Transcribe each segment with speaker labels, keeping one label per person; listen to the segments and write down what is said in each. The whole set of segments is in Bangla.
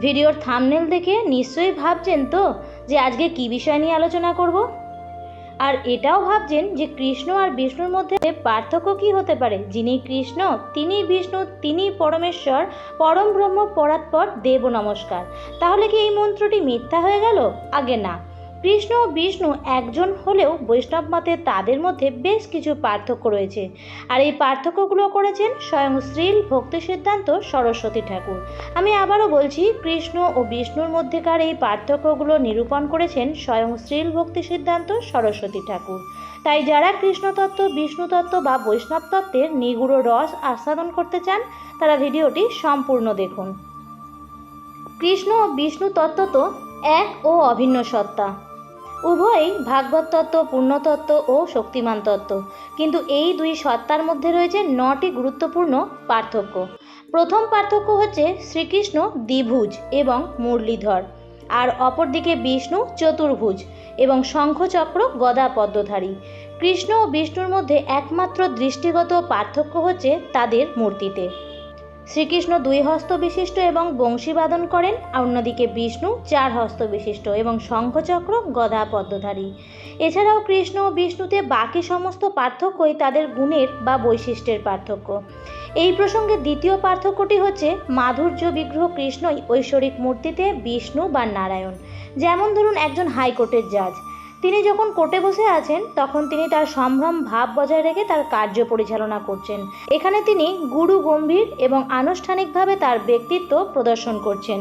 Speaker 1: ভিডিওর থামনেল দেখে নিশ্চয়ই ভাবছেন তো যে আজকে কি বিষয় নিয়ে আলোচনা করব? আর এটাও ভাবছেন যে কৃষ্ণ আর বিষ্ণুর মধ্যে পার্থক্য কি হতে পারে? যিনি কৃষ্ণ, তিনি বিষ্ণু, তিনি পরমেশ্বর, পরম ব্রহ্ম, পরাৎপর, দেব নমস্কার। তাহলে কি এই মন্ত্রটি মিথ্যা হয়ে গেল? আগে না। কৃষ্ণ ও বিষ্ণু একজন হলেও বৈষ্ণব মতে তাদের মধ্যে বেশ কিছু পার্থক্য রয়েছে। আর এই পার্থক্যগুলো করেছেন স্বয়ং শ্রীল ভক্তি সিদ্ধান্ত সরস্বতী ঠাকুর। আমি আবারও বলছি, কৃষ্ণ ও বিষ্ণুর মধ্যেকার এই পার্থক্যগুলো নিরূপণ করেছেন স্বয়ং শ্রীল ভক্তি সিদ্ধান্ত সরস্বতী ঠাকুর। তাই যারা কৃষ্ণতত্ত্ব, বিষ্ণুতত্ত্ব বা বৈষ্ণব তত্ত্বের নিগুড় রস আস্বাদন করতে চান, তারা ভিডিওটি সম্পূর্ণ দেখুন। কৃষ্ণ ও বিষ্ণু তত্ত্ব তো এক ও অভিন্ন সত্তা। উভয়ই ভাগবত তত্ত্ব, পূর্ণতত্ত্ব ও শক্তিমান তত্ত্ব। কিন্তু এই দুই সত্তার মধ্যে রয়েছে নটি গুরুত্বপূর্ণ পার্থক্য। প্রথম পার্থক্য হচ্ছে শ্রীকৃষ্ণ দ্বিভুজ এবং মুরলীধর, আর অপরদিকে বিষ্ণু চতুর্ভুজ এবং শঙ্খচক্র গদা পদ্মধারী। কৃষ্ণ ও বিষ্ণুর মধ্যে একমাত্র দৃষ্টিগত পার্থক্য হচ্ছে তাদের মূর্তিতে। শ্রীকৃষ্ণ দুই হস্ত বিশিষ্ট এবং বংশীবাদন করেন, আর অন্যদিকে বিষ্ণু চার হস্ত বিশিষ্ট এবং শঙ্খচক্র গদা পদ্মধারী। এছাড়াও কৃষ্ণ ও বিষ্ণুতে বাকি সমস্ত পার্থক্যই তাদের গুণের বা বৈশিষ্ট্যের পার্থক্য। এই প্রসঙ্গে দ্বিতীয় পার্থক্যটি হচ্ছে, মাধুর্য বিগ্রহ কৃষ্ণই ঐশ্বরিক মূর্তিতে বিষ্ণু বা নারায়ণ। যেমন ধরুন একজন হাইকোর্টের জাজ। তিনি যখন কোর্টে বসে আছেন, তখন তিনি তার সম্ভ্রম ভাব বজায় রেখে তার কার্য পরিচালনা করছেন। এখানে তিনি গুরু গম্ভীর এবং আনুষ্ঠানিকভাবে তার ব্যক্তিত্ব প্রদর্শন করছেন।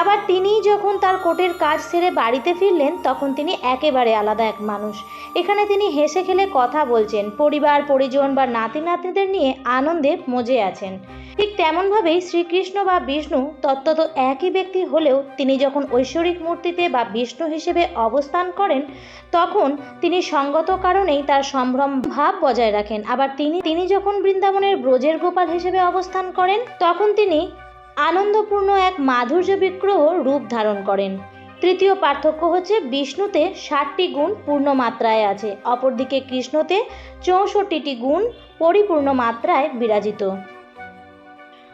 Speaker 1: আবার তিনি যখন তার কোর্টের কাজ সেরে বাড়িতে ফিরলেন, তখন তিনি একেবারে আলাদা এক মানুষ। এখানে তিনি হেসে খেলে কথা বলছেন, পরিবার, পরিজন বা নাতি নাতনিদের নিয়ে আনন্দে মজে আছেন। ঠিক তেমনভাবেই শ্রীকৃষ্ণ বা বিষ্ণু তত্ত্বত একই ব্যক্তি হলেও তিনি যখন ঐশ্বরিক মূর্তিতে বা বিষ্ণু হিসেবে অবস্থান করেন, তখন তিনি সঙ্গত কারণেই তার সম্ভ্রম ভাব বজায় রাখেন। আবার তিনি তিনি যখন বৃন্দাবনের ব্রজের গোপাল হিসেবে অবস্থান করেন, তখন তিনি আনন্দপূর্ণ এক মাধুর্য বিগ্রহ রূপ ধারণ করেন। তৃতীয় পার্থক্য হচ্ছে বিষ্ণুতে ষাটটি গুণ পূর্ণ মাত্রায় আছে, অপরদিকে কৃষ্ণতে চৌষট্টিটি গুণ পরিপূর্ণ মাত্রায় বিরাজিত।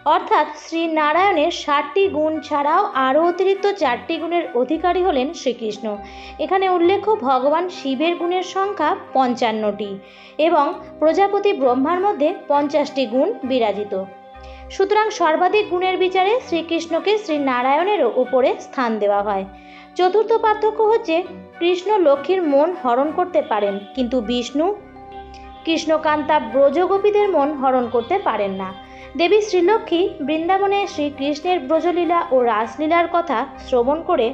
Speaker 1: অর্থাৎ শ্রী নারায়ণের ষাটটি গুণ ছাড়াও আরও অতিরিক্ত চারটি গুণের অধিকারী হলেন শ্রীকৃষ্ণ। এখানে উল্লেখ্য ভগবান শিবের গুণের সংখ্যা পঞ্চান্নটি এবং প্রজাপতি ব্রহ্মার মধ্যে পঞ্চাশটি গুণ বিরাজিত। সুতরাং সর্বাধিক গুণের বিচারে শ্রীকৃষ্ণকে শ্রী নারায়ণেরও উপরে স্থান দেওয়া হয়। চতুর্থ পার্থক্য হচ্ছে, কৃষ্ণ লক্ষ্মীর মন হরণ করতে পারেন, কিন্তু বিষ্ণু কৃষ্ণকান্তা ব্রজগোপীদের মন হরণ করতে পারেন না। দেবী শ্রীলক্ষ্মী বৃন্দাবনে শ্রীকৃষ্ণের ব্রজলীলা ও রাসলীলার কথা শ্রবণ করে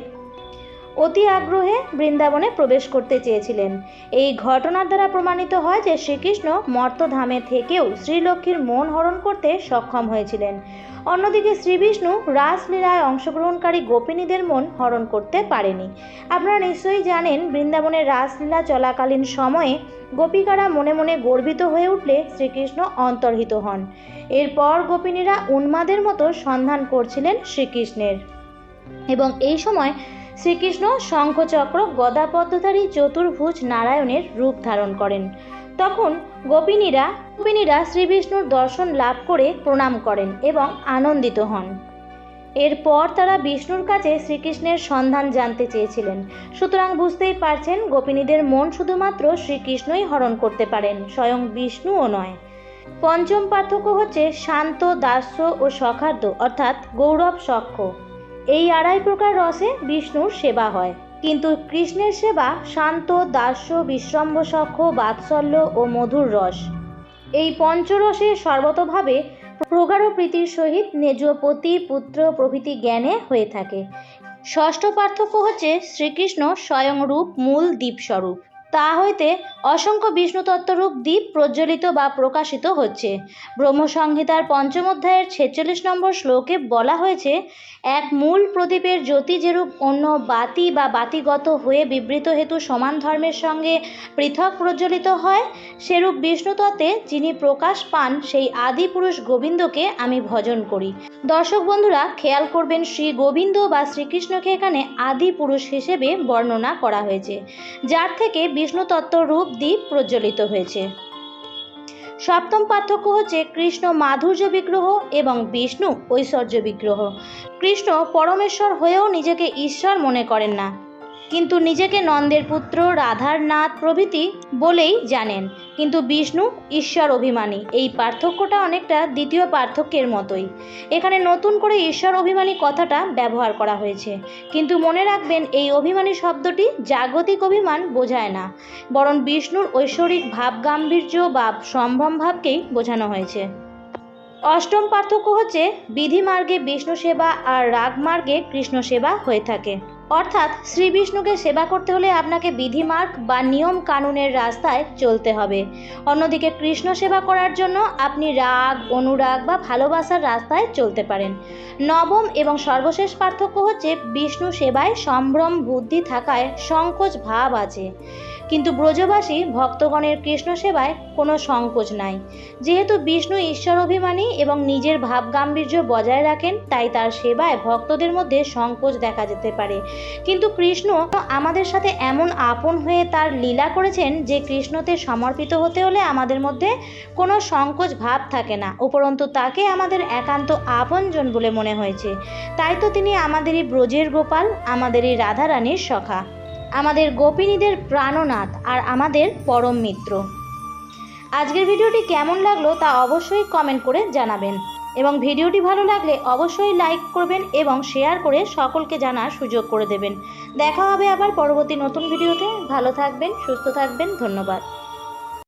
Speaker 1: অতি আগ্রহে বৃন্দাবনে প্রবেশ করতে চেয়েছিলেন। এই ঘটনার দ্বারা প্রমাণিত হয় যে শ্রীকৃষ্ণ মর্তধামে থেকেও শ্রীলক্ষ্মীর মন হরণ করতে সক্ষম হয়েছিলেন। অন্যদিকে শ্রীবিষ্ণু রাসলীলায় অংশগ্রহণকারী গোপিনীদের মন হরণ করতে পারেনি। আপনারা নিশ্চয়ই জানেন বৃন্দাবনের রাসলীলা চলাকালীন সময়ে গোপিকারা মনে মনে গর্বিত হয়ে উঠলে শ্রীকৃষ্ণ অন্তর্হিত হন। এরপর গোপিনীরা উন্মাদের মতো সন্ধান করছিলেন শ্রীকৃষ্ণের। এবং এই সময় শ্রীকৃষ্ণ শঙ্খচক্র গদা পদ্মধারী চতুর্ভুজ নারায়ণের রূপ ধারণ করেন। তখন গোপিনীরা গোপিনীরা শ্রীবিষ্ণুর দর্শন লাভ করে প্রণাম করেন এবং আনন্দিত হন। এরপর তারা বিষ্ণুর কাছে শ্রীকৃষ্ণের সন্ধান জানতে চেয়েছিলেন। সুতরাং বুঝতেই পারছেন, গোপিনীদের মন শুধুমাত্র শ্রীকৃষ্ণই হরণ করতে পারেন, স্বয়ং বিষ্ণুও নয়। পঞ্চম পার্থক্য হচ্ছে শান্ত, দাস্য ও সখাদ্য অর্থাৎ গৌরব সক্ষ এই আড়াই প্রকার রসে বিষ্ণুর সেবা হয়। কিন্তু কৃষ্ণের সেবা শান্ত, দাস্য বিশ্রম্ভ সক্ষ বাৎসল্য ও মধুর রস। এই পঞ্চরসে সর্বতভাবে প্রগাঢ় প্রীতির সহিত নিজ পতি পুত্র, প্রভৃতি জ্ঞানে হয়ে থাকে। ষষ্ঠ পার্থক্য হচ্ছে শ্রীকৃষ্ণ স্বয়ং রূপ মূল দ্বীপস্বরূপ তা হইতে অসংখ্য বিষ্ণুতত্ত্বরূপ দ্বীপ প্রজ্বলিত বা প্রকাশিত হচ্ছে। ব্রহ্মসংহিতার পঞ্চম অধ্যায়ের ছেচল্লিশ নম্বর শ্লোকে বলা হয়েছে, এক মূল প্রদীপের জ্যোতি যেরূপ অন্য বাতি বা বাতিগত হয়ে বিবৃত হেতু সমান ধর্মের সঙ্গে পৃথক প্রজ্বলিত হয়, সেরূপ বিষ্ণুতত্ত্বে যিনি প্রকাশ পান সেই আদি পুরুষ গোবিন্দকে আমি ভজন করি। দর্শক বন্ধুরা, খেয়াল করবেন শ্রী গোবিন্দ বা শ্রীকৃষ্ণকে এখানে আদি পুরুষ হিসেবে বর্ণনা করা হয়েছে। যার থেকে বিষ্ণু তত্ত্ব রূপ দ্বীপ প্রজ্বলিত হয়েছে। সপ্তম পার্থক্য হচ্ছে কৃষ্ণ মাধুর্য বিগ্রহ এবং বিষ্ণু ঐশ্বর্য বিগ্রহ। কৃষ্ণ পরমেশ্বর হয়েও নিজেকে ঈশ্বর মনে করেন না। কিন্তু নিজেকে নন্দের পুত্র রাধার নাথ প্রভৃতি বলেই জানেন। কিন্তু বিষ্ণু ঈশ্বর অভিমানী। এই পার্থক্যটা অনেকটা দ্বিতীয় পার্থক্যের মতোই। এখানে নতুন করে ঈশ্বর অভিমানী কথাটা ব্যবহার করা হয়েছে। কিন্তু মনে রাখবেন, এই অভিমানী শব্দটি জাগতিক অভিমান বোঝায় না। বরং বিষ্ণুর ঐশ্বরিক ভাব গাম্ভীর্য বা সম্ভ্রম ভাবকেই বোঝানো হয়েছে। অষ্টম পার্থক্য হচ্ছে বিধি মার্গে বিষ্ণু সেবা আর রাগ মার্গে কৃষ্ণ সেবা হয়ে থাকে। অর্থাৎ শ্রী বিষ্ণুকে সেবা করতে হলে আপনাকে বিধিমার্গ বা নিয়ম কানুনের রাস্তায় চলতে হবে। অন্যদিকে কৃষ্ণ সেবা করার জন্য আপনি রাগ, অনুরাগ বা ভালোবাসার রাস্তায় চলতে পারেন। নবম এবং সর্বশেষ পার্থক্য হচ্ছে বিষ্ণু সেবায় সম্ভ্রম বুদ্ধি থাকায় সংকোচ ভাব আছে। কিন্তু ব্রজবাসী ভক্তগণের কৃষ্ণ সেবায় কোনো সংকোচ নাই। যেহেতু বিষ্ণু ঈশ্বর অভিমানী এবং নিজের ভাব গাম্ভীর্য বজায় রাখেন, তাই তার সেবায় ভক্তদের মধ্যে সংকোচ দেখা যেতে পারে। কিন্তু কৃষ্ণ আমাদের সাথে এমন আপন হয়ে তার লীলা করেছেন যে কৃষ্ণতে সমর্পিত হতে হলে আমাদের মধ্যে কোনো সংকোচ ভাব থাকে না। উপরন্তু তাকে আমাদের একান্ত আপনজন বলে মনে হয়েছে। তাই তো তিনি আমাদেরই ব্রজের গোপাল, আমাদেরই রাধারানীর সখা। আমাদের গোপিনীদের প্রাণনাথ আর আমাদের পরম মিত্র। আজকের ভিডিওটি কেমন লাগল তা অবশ্যই কমেন্ট করে জানাবেন। এবং ভিডিওটি ভালো লাগলে অবশ্যই লাইক করবেন এবং শেয়ার করে সকলকে জানার সুযোগ করে দেবেন। দেখা হবে আবার পরবর্তী নতুন ভিডিওতে। ভালো থাকবেন, সুস্থ থাকবেন। ধন্যবাদ।